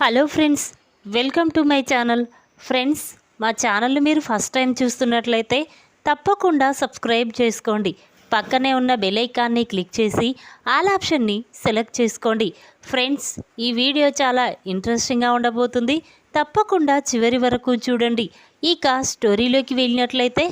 Hello friends welcome to my channel. Friends మా ఛానల్ని మీరు ఫస్ట్ టైం చూస్తున్నట్లయితే తప్పకుండా సబ్స్క్రైబ్ చేసుకోండి. పక్కనే ఉన్న బెల్ ఐకాన్ని క్లిక్ చేసి ఆల్ ఆప్షన్ని సెలెక్ట్ చేసుకోండి. ఫ్రెండ్స్ ఈ వీడియో చాలా ఇంట్రెస్టింగ్గా ఉండబోతుంది. తప్పకుండా చివరి వరకు చూడండి. ఇక స్టోరీలోకి వెళ్ళినట్లయితే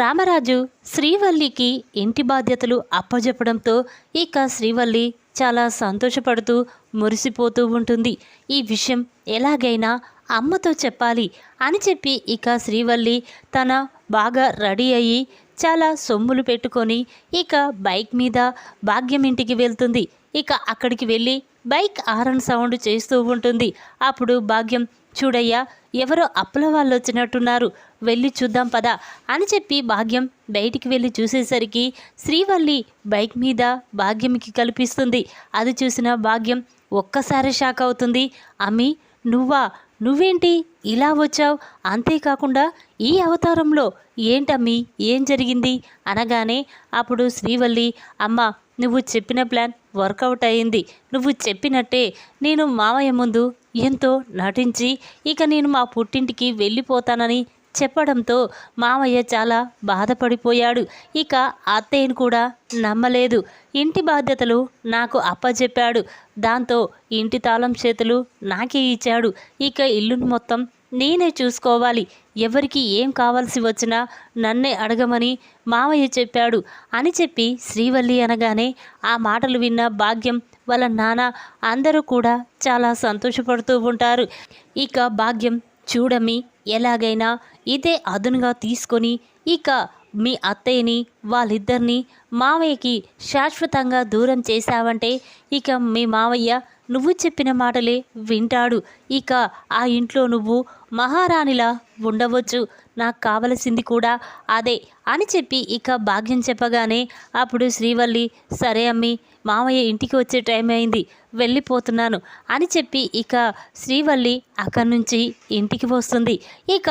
రామరాజు శ్రీవల్లికి ఇంటి బాధ్యతలు అప్పజెప్పడంతో ఇక శ్రీవల్లి చాలా సంతోషపడుతూ మురిసిపోతూ ఉంటుంది. ఈ విషయం ఎలాగైనా అమ్మతో చెప్పాలి అని చెప్పి ఇక శ్రీవల్లి తన బాగా రెడీ అయ్యి చాలా సొమ్ములు పెట్టుకొని ఇక బైక్ మీద భాగ్యం ఇంటికి వెళ్తుంది. ఇక అక్కడికి వెళ్ళి బైక్ ఆరన్ సౌండ్ చేస్తూ ఉంటుంది. అప్పుడు భాగ్యం చూడయ్యా ఎవరో అప్పుల వాళ్ళు వచ్చినట్టున్నారు వెళ్ళి చూద్దాం పదా అని చెప్పి భాగ్యం బయటికి వెళ్ళి చూసేసరికి శ్రీవల్లి బైక్ మీద భాగ్యంకి కల్పిస్తుంది. అది చూసిన భాగ్యం ఒక్కసారి షాక్ అవుతుంది. అమ్మి నువ్వా? నువ్వేంటి ఇలా వచ్చావు? అంతేకాకుండా ఈ అవతారంలో ఏంటమ్మి? ఏం జరిగింది? అనగానే అప్పుడు శ్రీవల్లి అమ్మ నువ్వు చెప్పిన ప్లాన్ వర్కౌట్ అయింది. నువ్వు చెప్పినట్టే నేను మామయ్య ముందు ఎంతో నటించి ఇక నేను మా పుట్టింటికి వెళ్ళిపోతానని చెప్పడంతో మామయ్య చాలా బాధపడిపోయాడు. ఇక అత్తయ్యను కూడా నమ్మలేదు. ఇంటి బాధ్యతలు నాకు అప్పచెప్పాడు దాంతో ఇంటి తాళం చేతులు నాకే ఇచ్చాడు. ఇక ఇల్లును మొత్తం నేనే చూసుకోవాలి. ఎవరికి ఏం కావాల్సి వచ్చినా నన్నే అడగమని మావయ్య చెప్పాడు అని చెప్పి శ్రీవల్లి అనగానే ఆ మాటలు విన్న భాగ్యం వాళ్ళ నాన్న అందరూ కూడా చాలా సంతోషపడుతూ ఉంటారు. ఇక భాగ్యం చూడమి ఎలాగైనా ఇదే అదునుగా తీసుకొని ఇక మీ అత్తయ్యని వాళ్ళిద్దరిని మావయ్యకి శాశ్వతంగా దూరం చేశావంటే ఇక మీ మావయ్య నువ్వు చెప్పిన మాటలే వింటాడు. ఇక ఆ ఇంట్లో నువ్వు మహారాణిలా ఉండవచ్చు. నాకు కావలసింది కూడా అదే అని చెప్పి ఇక భాగ్యం చెప్పగానే అప్పుడు శ్రీవల్లి సరే అమ్మి మామయ్య ఇంటికి వచ్చే టైం అయింది వెళ్ళిపోతున్నాను అని చెప్పి ఇక శ్రీవల్లి అక్కడి నుంచి ఇంటికి వస్తుంది. ఇక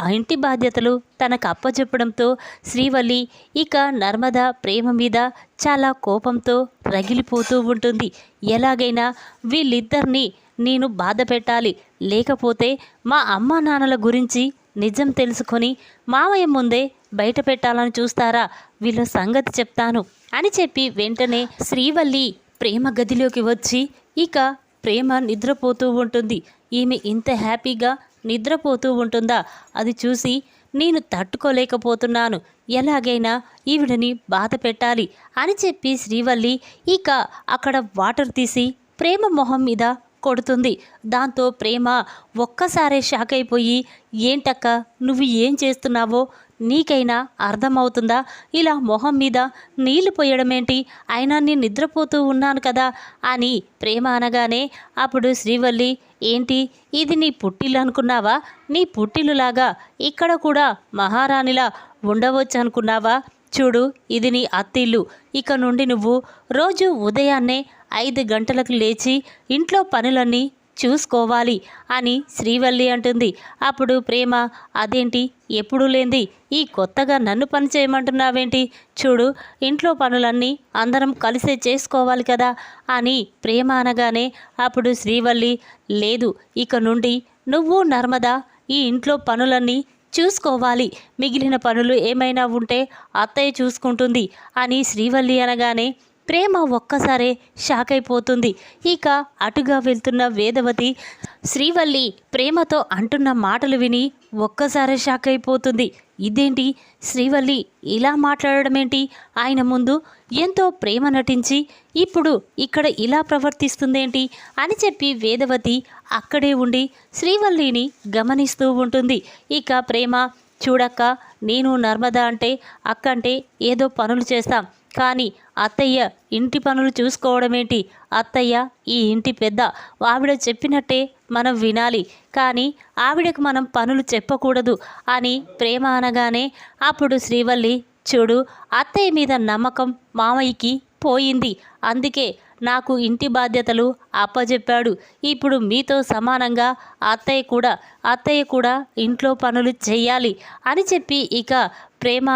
ఆ ఇంటి బాధ్యతలు తనకు అప్పచెప్పడంతో శ్రీవల్లి ఇక నర్మద ప్రేమ మీద చాలా కోపంతో రగిలిపోతూ ఉంటుంది. ఎలాగైనా వీళ్ళిద్దరినీ నేను బాధ పెట్టాలి. లేకపోతే మా అమ్మా నాన్నల గురించి నిజం తెలుసుకొని మావయ్య ముందే బయట పెట్టాలని చూస్తారా? వీళ్ళ సంగతి చెప్తాను అని చెప్పి వెంటనే శ్రీవల్లి ప్రేమ గదిలోకి వచ్చి ఇక ప్రేమ నిద్రపోతూ ఉంటుంది. ఈమె ఇంత హ్యాపీగా నిద్రపోతూ ఉంటుందా? అది చూసి నేను తట్టుకోలేకపోతున్నాను. ఎలాగైనా ఈవిడని బాధ పెట్టాలి అని చెప్పి శ్రీవల్లి ఇక అక్కడ వాటర్ తీసి ప్రేమ మొహం మీద కొడుతుంది. దాంతో ప్రేమ ఒక్కసారే షాక్ అయిపోయి ఏంటక్క నువ్వు ఏం చేస్తున్నావో నీకైనా అర్థమవుతుందా? ఇలా మొహం మీద నీళ్ళు పోయడమేంటి? అయినా నేను నిద్రపోతూ ఉన్నాను కదా అని ప్రేమ అనగానే అప్పుడు శ్రీవల్లి ఏంటి? ఇది నీ పుట్టిల్లు అనుకున్నావా? నీ పుట్టిల్లులాగా ఇక్కడ కూడా మహారాణిలా ఉండవచ్చు అనుకున్నావా చూడు ఇది నీ అత్తిల్లు. ఇక నుండి నువ్వు రోజు ఉదయాన్నే ఐదు గంటలకు లేచి ఇంట్లో పనులన్నీ చూసుకోవాలి అని శ్రీవల్లి అంటుంది. అప్పుడు ప్రేమ అదేంటి? ఎప్పుడు లేంది. ఈ కొత్తగా నన్ను పని చేయమంటున్నావేంటి? చూడు ఇంట్లో పనులన్నీ అందరం కలిసే చేసుకోవాలి కదా అని ప్రేమ అనగానే అప్పుడు శ్రీవల్లి లేదు ఇక నుండి నువ్వు నర్మదా ఈ ఇంట్లో పనులన్నీ చూసుకోవాలి. మిగిలిన పనులు ఏమైనా ఉంటే అత్తయ్య చూసుకుంటుంది అని శ్రీవల్లి అనగానే ప్రేమ ఒక్కసారే షాక్ అయిపోతుంది. ఇక అటుగా వెళ్తున్న వేదవతి శ్రీవల్లి ప్రేమతో అంటున్న మాటలు విని ఒక్కసారే షాక్ అయిపోతుంది. ఇదేంటి? శ్రీవల్లి ఇలా మాట్లాడడమేంటి? ఆయన ముందు ఎంతో ప్రేమ నటించి ఇప్పుడు ఇక్కడ ఇలా ప్రవర్తిస్తుందేంటి? అని చెప్పి వేదవతి అక్కడే ఉండి శ్రీవల్లిని గమనిస్తూ ఉంటుంది. ఇక ప్రేమ చూడక్క నేను నర్మదా అంటే అక్క అంటే ఏదో పనులు చేస్తాం. కానీ అత్తయ్య ఇంటి పనులు చూసుకోవడమేంటి? అత్తయ్య ఈ ఇంటి పెద్ద. ఆవిడ చెప్పినట్టే మనం వినాలి. కానీ ఆవిడకు మనం పనులు చెప్పకూడదు అని ప్రేమ అనగానే అప్పుడు శ్రీవల్లి చూడు అత్తయ్య మీద నమ్మకం మామయ్యకి పోయింది. అందుకే నాకు ఇంటి బాధ్యతలు అప్పజెప్పాడు. ఇప్పుడు మీతో సమానంగా అత్తయ్య కూడా అత్తయ్య కూడా ఇంట్లో పనులు చెయ్యాలి అని చెప్పి ఇక ప్రేమ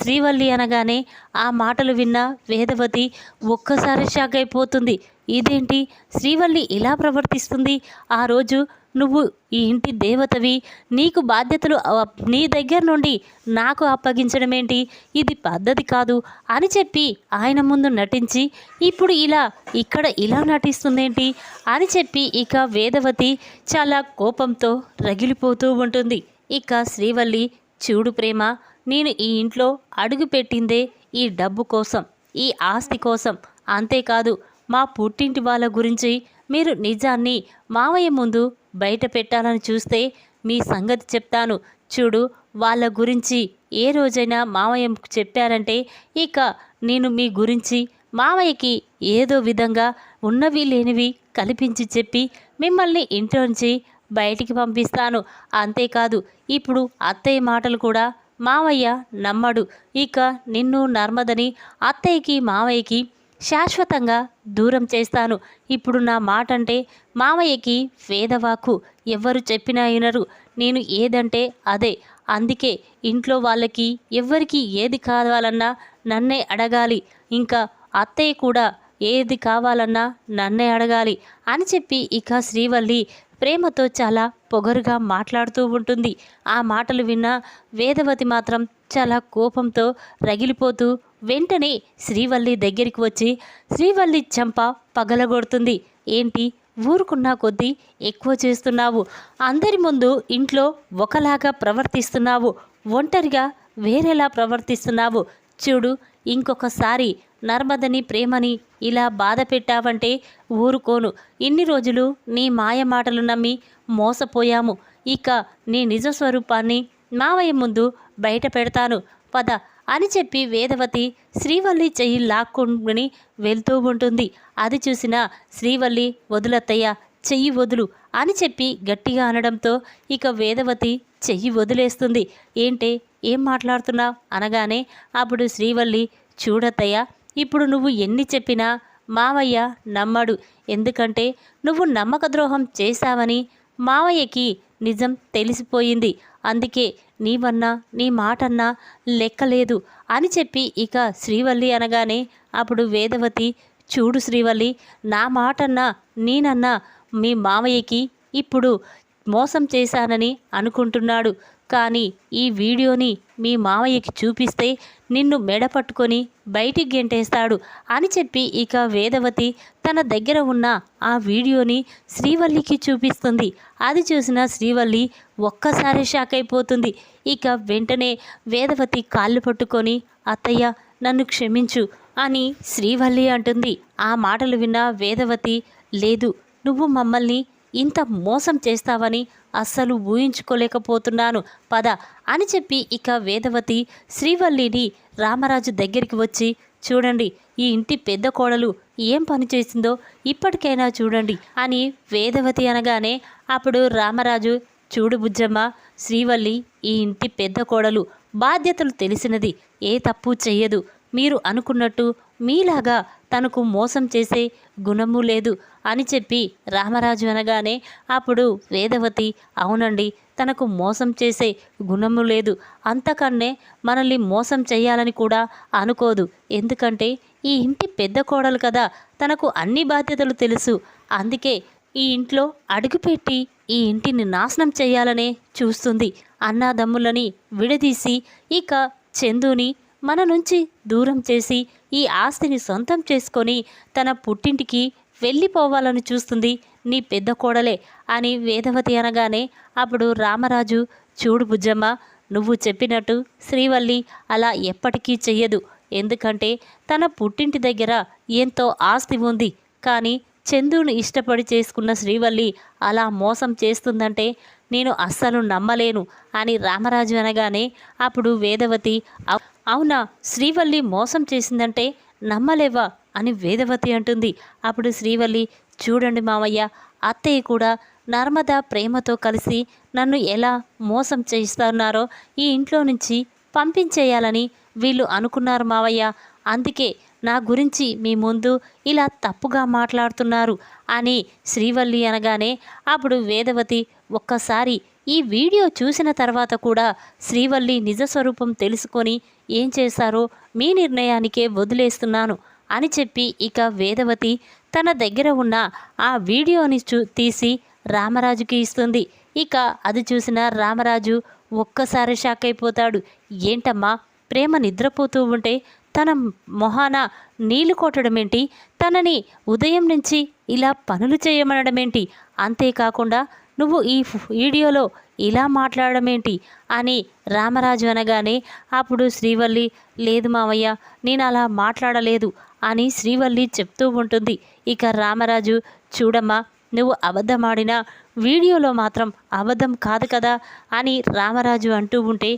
శ్రీవల్లి అనగానే ఆ మాటలు విన్న వేదవతి ఒక్కసారి షాక్ అయిపోతుంది. ఇదేంటి? శ్రీవల్లి ఇలా ప్రవర్తిస్తుంది? ఆ రోజు నువ్వు ఈ ఇంటి దేవతవి నీకు బాధ్యతలు నీ దగ్గర నుండి నాకు అప్పగించడం ఏంటి ఇది పద్ధతి కాదు అని చెప్పి ఆయన ముందు నటించి ఇప్పుడు ఇలా ఇక్కడ ఇలా నటిస్తుందేంటి? అని చెప్పి ఇక వేదవతి చాలా కోపంతో రగిలిపోతూ ఉంటుంది. ఇక శ్రీవల్లి చూడు ప్రేమ నేను ఈ ఇంట్లో అడుగు పెట్టిందే ఈ డబ్బు కోసం ఈ ఆస్తి కోసం. అంతేకాదు మా పుట్టింటి వాళ్ళ గురించి మీరు నిజాన్ని మావయ్య ముందు బయట పెట్టాలని చూస్తే మీ సంగతి చెప్తాను. చూడు వాళ్ళ గురించి ఏ రోజైనా మావయ్య చెప్పారంటే ఇక నేను మీ గురించి మావయ్యకి ఏదో విధంగా ఉన్నవి లేనివి కల్పించి చెప్పి మిమ్మల్ని ఇంట్లోంచి బయటికి పంపిస్తాను. అంతేకాదు ఇప్పుడు అత్తయ్య మాటలు కూడా మావయ్య నమ్మడు. ఇక నిన్ను నర్మదని అత్తయ్యకి మావయ్యకి శాశ్వతంగా దూరం చేస్తాను. ఇప్పుడు నా మాట అంటే మామయ్యకి వేదవాకు ఎవ్వరు చెప్పినా వినరు. నేను ఏదంటే అదే. అందుకే ఇంట్లో వాళ్ళకి ఎవ్వరికి ఏది కావాలన్నా నన్నే అడగాలి. ఇంకా అత్తయ్య కూడా ఏది కావాలన్నా నన్నే అడగాలి అని చెప్పి ఇక శ్రీవల్లి ప్రేమతో చాలా పొగరుగా మాట్లాడుతూ ఉంటుంది. ఆ మాటలు విన్న వేదవతి మాత్రం చాలా కోపంతో రగిలిపోతూ వెంటనే శ్రీవల్లి దగ్గరికి వచ్చి శ్రీవల్లి చెంప పగలగొడుతుంది. ఏంటి? ఊరుకున్నా కొద్దీ ఎక్కువ చేస్తున్నావు. అందరి ముందు ఇంట్లో ఒకలాగా ప్రవర్తిస్తున్నావు. ఒంటరిగా వేరేలా ప్రవర్తిస్తున్నావు. చూడు ఇంకొకసారి నర్మదని ప్రేమని ఇలా బాధ పెట్టావంటే ఊరుకోను. ఇన్ని రోజులు నీ మాయ మాటలు నమ్మి మోసపోయాము. ఇక నీ నిజ స్వరూపాన్ని మావయ్య ముందు బయట పెడతాను. పద అని చెప్పి వేదవతి శ్రీవల్లి చెయ్యి లాక్కుని వెళ్తూ ఉంటుంది. అది చూసిన శ్రీవల్లి వదులత్తయ్య చెయ్యి వదులు అని చెప్పి గట్టిగా అనడంతో ఇక వేదవతి చెయ్యి వదిలేస్తుంది. ఏంటే ఏం మాట్లాడుతున్నావు? అనగానే అప్పుడు శ్రీవల్లి చూడత్తయ్య ఇప్పుడు నువ్వు ఎన్ని చెప్పినా మావయ్య నమ్మడు. ఎందుకంటే నువ్వు నమ్మక ద్రోహం చేశావని మావయ్యకి నిజం తెలిసిపోయింది. అందుకే నీవన్నా నీ మాటన్నా లెక్కలేదు అని చెప్పి ఇక శ్రీవల్లి అనగానే అప్పుడు వేదవతి చూడు శ్రీవల్లి నా మాటన్నా నేనన్నా మీ మామయ్యకి ఇప్పుడు మోసం చేశానని అనుకుంటున్నాడు. కానీ ఈ వీడియోని మీ మామయ్యకి చూపిస్తే నిన్ను మెడ పట్టుకొని బయటికి గెంటేస్తాడు అని చెప్పి ఇక వేదవతి తన దగ్గర ఉన్న ఆ వీడియోని శ్రీవల్లికి చూపిస్తుంది. అది చూసిన శ్రీవల్లి ఒక్కసారి షాక్ అయిపోతుంది. ఇక వెంటనే వేదవతి కాళ్ళు పట్టుకొని అత్తయ్య నన్ను క్షమించు అని శ్రీవల్లి అంటుంది. ఆ మాటలు విన్న వేదవతి లేదు నువ్వు మమ్మల్ని ఇంత మోసం చేస్తావని అస్సలు ఊహించుకోలేకపోతున్నాను పద అని చెప్పి ఇక వేదవతి శ్రీవల్లిని రామరాజు దగ్గరికి వచ్చి చూడండి ఈ ఇంటి పెద్ద కోడలు ఏం పని చేసిందో ఇప్పటికైనా చూడండి అని వేదవతి అనగానే అప్పుడు రామరాజు చూడు బుజ్జమ్మ శ్రీవల్లి ఈ ఇంటి పెద్ద కోడలు బాధ్యతలు తెలిసినది ఏ తప్పు చెయ్యదు మీరు అనుకున్నట్టు మీలాగా తనకు మోసం చేసే గుణము లేదు అని చెప్పి రామరాజు అనగానే అప్పుడు వేదవతి అవునండి తనకు మోసం చేసే గుణము లేదు అంతకన్నే మనల్ని మోసం చేయాలని కూడా అనుకోదు. ఎందుకంటే ఈ ఇంటి పెద్ద కోడలు కదా తనకు అన్ని బాధ్యతలు తెలుసు. అందుకే ఈ ఇంట్లో అడుగుపెట్టి ఈ ఇంటిని నాశనం చేయాలనే చూస్తుంది. అన్నాదమ్ములని విడదీసి ఇక చందుని మన నుంచి దూరం చేసి ఈ ఆస్తిని సొంతం చేసుకొని తన పుట్టింటికి వెళ్ళిపోవాలని చూస్తుంది నీ పెద్ద కోడలే అని వేదవతి అనగానే అప్పుడు రామరాజు చూడు బుజ్జమ్మ నువ్వు చెప్పినట్టు శ్రీవల్లి అలా ఎప్పటికీ చెయ్యదు. ఎందుకంటే తన పుట్టింటి దగ్గర ఎంతో ఆస్తి ఉంది. కానీ చందును ఇష్టపడి చేసుకున్న శ్రీవల్లి అలా మోసం చేస్తుందంటే నేను అస్సలు నమ్మలేను అని రామరాజు అనగానే అప్పుడు వేదవతి అవునా శ్రీవల్లి మోసం చేసిందంటే నమ్మలేవా? అని వేదవతి అంటుంది. అప్పుడు శ్రీవల్లి చూడండి మావయ్య అత్తయ్య కూడా నర్మద ప్రేమతో కలిసి నన్ను ఎలా మోసం చేస్తున్నారో ఈ ఇంట్లో నుంచి పంపించేయాలని వీళ్ళు అనుకున్నారు మావయ్య. అందుకే నా గురించి మీ ముందు ఇలా తప్పుగా మాట్లాడుతున్నారు అని శ్రీవల్లి అనగానే అప్పుడు వేదవతి ఒక్కసారి ఈ వీడియో చూసిన తర్వాత కూడా శ్రీవల్లి నిజ స్వరూపం తెలుసుకొని ఏం చేశారో మీ నిర్ణయానికే వదిలేస్తున్నాను అని చెప్పి ఇక వేదవతి తన దగ్గర ఉన్న ఆ వీడియోని చూ తీసి రామరాజుకి ఇస్తుంది. ఇక అది చూసిన రామరాజు ఒక్కసారి షాక్ అయిపోతాడు. ఏంటమ్మా? ప్రేమ నిద్రపోతూ ఉంటే తన మొహాన నీళ్ళు కొట్టడమేంటి తనని ఉదయం నుంచి ఇలా పనులు చేయమనడమేంటి అంతేకాకుండా నువ్వు ఈ వీడియోలో ఇలా మాట్లాడమేంటి అని రామరాజు అనగానే అప్పుడు శ్రీవల్లి లేదు మావయ్య నేను అలా మాట్లాడలేదు అని శ్రీవల్లి చెప్తూ ఉంటుంది. ఇక రామరాజు చూడమ్మా నువ్వు అబద్ధమాడినా వీడియోలో మాత్రం అబద్ధం కాదు కదా అని రామరాజు అంటూ ఉంటే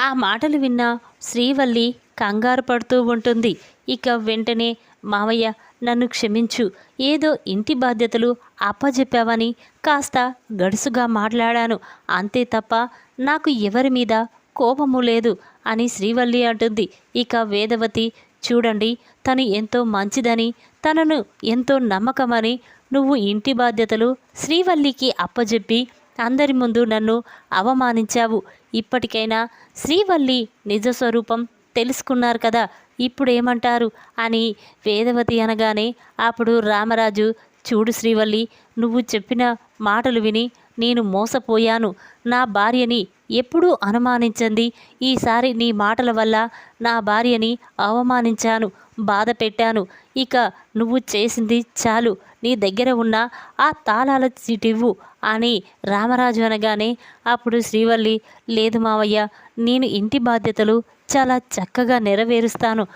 ఆ మాటలు విన్న శ్రీవల్లి కంగారు పడుతూ ఉంటుంది. ఇక వెంటనే మావయ్య నన్ను క్షమించు. ఏదో ఇంటి బాధ్యతలు అప్పజెప్పావని కాస్త గడుసుగా మాట్లాడాను. అంతే తప్ప నాకు ఎవరి మీద కోపము లేదు అని శ్రీవల్లి అంటుంది. ఇక వేదవతి చూడండి తను ఎంతో మంచిదని తనను ఎంతో నమ్మకమని నువ్వు ఇంటి బాధ్యతలు శ్రీవల్లికి అప్పజెప్పి అందరి ముందు నన్ను అవమానించావు. ఇప్పటికైనా శ్రీవల్లి నిజ స్వరూపం తెలుసుకున్నారు కదా ఇప్పుడేమంటారు అని వేదవతి అనగానే అప్పుడు రామరాజు చూడు శ్రీవల్లి నువ్వు చెప్పిన మాటలు విని నేను మోసపోయాను. నా భార్యని ఎప్పుడూ అనుమానించండి. ఈసారి నీ మాటల వల్ల నా భార్యని అవమానించాను బాధ పెట్టాను. ఇక నువ్వు చేసింది చాలు. నీ దగ్గర ఉన్న ఆ తాళాల చీటివ్వు అని రామరాజు అనగానే అప్పుడు శ్రీవల్లి లేదు మావయ్య నేను ఇంటి బాధ్యతలు చాలా చక్కగా నెరవేరుస్తాను.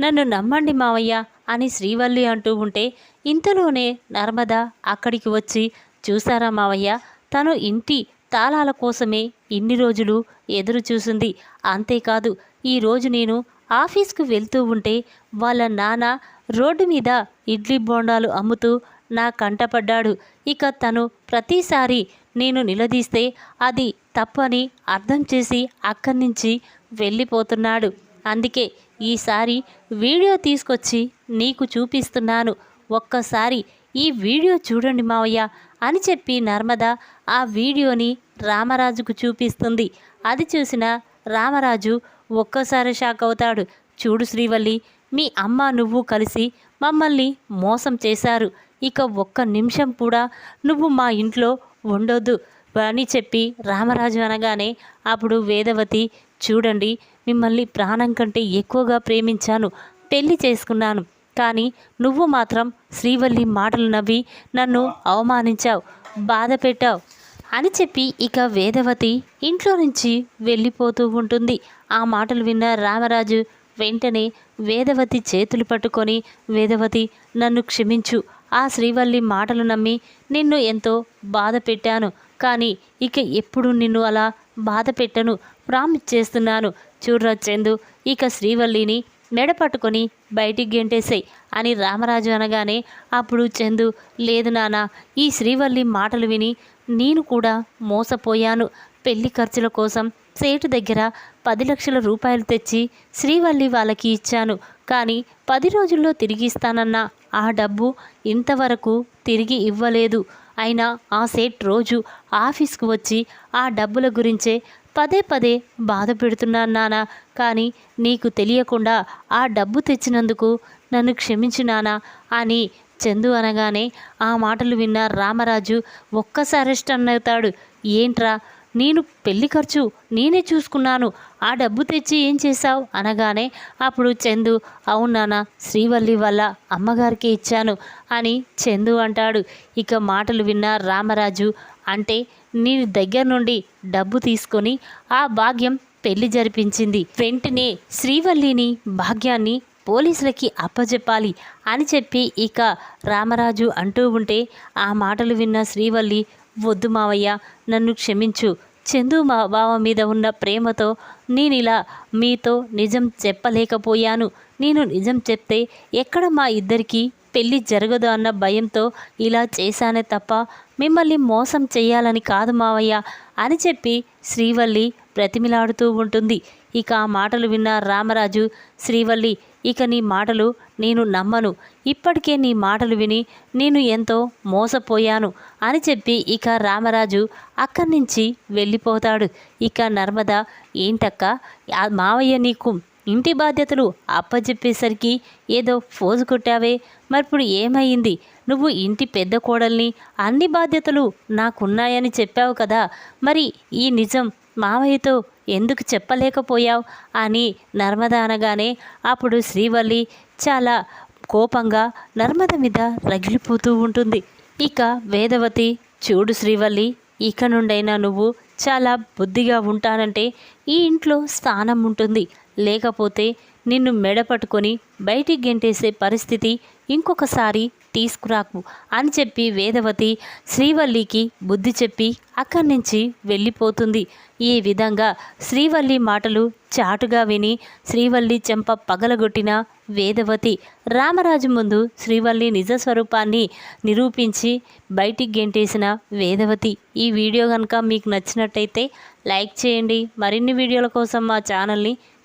నన్ను నమ్మండి మావయ్య అని శ్రీవల్లి అంటూ ఉంటే ఇంతలోనే నర్మద అక్కడికి వచ్చి చూసారా మావయ్య తను ఇంటి తాళాల కోసమే ఇన్ని రోజులు ఎదురు చూసింది. అంతేకాదు ఈరోజు నేను ఆఫీస్కు వెళ్తూ ఉంటే వాళ్ళ నాన్న రోడ్డు మీద ఇడ్లీ బోండాలు అమ్ముతూ నా కంటపడ్డాడు. ఇక తను ప్రతిసారి నేను నిలదీస్తే అది తప్పని అర్థం చేసి అక్కడి నుంచి వెళ్ళిపోతున్నాడు. అందుకే ఈసారి వీడియో తీసుకొచ్చి నీకు చూపిస్తున్నాను. ఒక్కసారి ఈ వీడియో చూడండి మావయ్య అని చెప్పి నర్మద ఆ వీడియోని రామరాజుకు చూపిస్తుంది. అది చూసిన రామరాజు ఒక్కసారి షాక్ అవుతాడు. చూడు శ్రీవల్లి మీ అమ్మ నువ్వు కలిసి మమ్మల్ని మోసం చేశారు. ఇక ఒక్క నిమిషం కూడా నువ్వు మా ఇంట్లో ఉండొద్దు అని చెప్పి రామరాజు అనగానే అప్పుడు వేదవతి చూడండి మిమ్మల్ని ప్రాణం కంటే ఎక్కువగా ప్రేమించాను పెళ్ళి చేసుకున్నాను. కానీ నువ్వు మాత్రం శ్రీవల్లి మాటలు నవ్వి నన్ను అవమానించావు బాధ పెట్టావు అని చెప్పి ఇక వేదవతి ఇంట్లో నుంచి వెళ్ళిపోతూ ఉంటుంది. ఆ మాటలు విన్న రామరాజు వెంటనే వేదవతి చేతులు పట్టుకొని వేదవతి నన్ను క్షమించు. ఆ శ్రీవల్లి మాటలు నమ్మి నిన్ను ఎంతో బాధ పెట్టాను. కానీ ఇక ఎప్పుడు నిన్ను అలా బాధ పెట్టను. ప్రామిస్ చేస్తున్నాను. చూర్రా చందు ఇక శ్రీవల్లిని మెడ పట్టుకొని బయటికి గెంటేసాయి అని రామరాజు అనగానే అప్పుడు చందు లేదు నాన్న ఈ శ్రీవల్లి మాటలు విని నేను కూడా మోసపోయాను. పెళ్ళి ఖర్చుల కోసం సేటు దగ్గర పది లక్షల రూపాయలు తెచ్చి శ్రీవల్లి వాళ్ళకి ఇచ్చాను. కానీ పది రోజుల్లో తిరిగి ఇస్తానన్న. ఆ డబ్బు ఇంతవరకు తిరిగి ఇవ్వలేదు. అయినా ఆ సేట్ రోజు ఆఫీస్కు వచ్చి ఆ డబ్బుల గురించే పదే పదే బాధ పెడుతున్నాను నాన్న కానీ నీకు తెలియకుండా ఆ డబ్బు తెచ్చినందుకు నన్ను క్షమించు నానా అని చందు అనగానే ఆ మాటలు విన్న రామరాజు ఒక్కసారి స్టన్ అవుతాడు. ఏంట్రా? నేను పెళ్ళి ఖర్చు నేనే చూసుకున్నాను. ఆ డబ్బు తెచ్చి ఏం చేశావు? అనగానే అప్పుడు చందు అవునానా శ్రీవల్లి వల్ల అమ్మగారికి ఇచ్చాను అని చందు అంటాడు. ఇక మాటలు విన్న రామరాజు అంటే నీ దగ్గర నుండి డబ్బు తీసుకొని ఆ భాగ్యం పెళ్ళి జరిపించింది. వెంటనే శ్రీవల్లిని భాగ్యాన్ని పోలీసులకి అప్పచెప్పాలి అని చెప్పి ఇక రామరాజు అంటూ ఉంటే ఆ మాటలు విన్న శ్రీవల్లి వద్దు మావయ్య నన్ను క్షమించు. చందు మా బావ మీద ఉన్న ప్రేమతో నేను ఇలా మీతో నిజం చెప్పలేకపోయాను. నేను నిజం చెప్తే ఎక్కడ మా ఇద్దరికీ పెళ్ళి జరగదు అన్న భయంతో ఇలా చేశానే తప్ప మిమ్మల్ని మోసం చేయాలని కాదు మావయ్య అని చెప్పి శ్రీవల్లి ప్రతిమిలాడుతూ ఉంటుంది. ఇక ఆ మాటలు విన్న రామరాజు శ్రీవల్లి ఇక నీ మాటలు నేను నమ్మను. ఇప్పటికే నీ మాటలు విని నేను ఎంతో మోసపోయాను అని చెప్పి ఇక రామరాజు అక్కడి నుంచి వెళ్ళిపోతాడు. ఇక నర్మద ఏంటక్క? మావయ్య నీకు ఇంటి బాధ్యతలు అప్పచెప్పేసరికి ఏదో ఫోజు కొట్టావే. మరి ఇప్పుడు ఏమైంది నువ్వు ఇంటి పెద్ద కోడల్ని అన్ని బాధ్యతలు నాకున్నాయని చెప్పావు కదా. మరి ఈ నిజం మావయ్యతో ఎందుకు చెప్పలేకపోయావు? అని నర్మద అనగానే అప్పుడు శ్రీవల్లి చాలా కోపంగా నర్మద మీద రగిలిపోతూ ఉంటుంది. ఇక వేదవతి చూడు శ్రీవల్లి ఇక నుండైనా నువ్వు చాలా బుద్ధిగా ఉంటానంటే ఈ ఇంట్లో స్థానం ఉంటుంది. లేకపోతే నిన్ను మెడ పట్టుకొని బయటికి గెంటేసే పరిస్థితి ఇంకొకసారి తీసుకురాకు అని చెప్పి వేదవతి శ్రీవల్లికి బుద్ధి చెప్పి అక్కడి నుంచి వెళ్ళిపోతుంది. ఈ విధంగా శ్రీవల్లి మాటలు చాటుగా విని శ్రీవల్లి చెంప పగలగొట్టిన వేదవతి రామరాజు ముందు శ్రీవల్లి నిజ స్వరూపాన్ని నిరూపించి బయటికి గెంటేసిన వేదవతి. ఈ వీడియో కనుక మీకు నచ్చినట్టయితే లైక్ చేయండి. మరిన్ని వీడియోల కోసం మా ఛానల్ని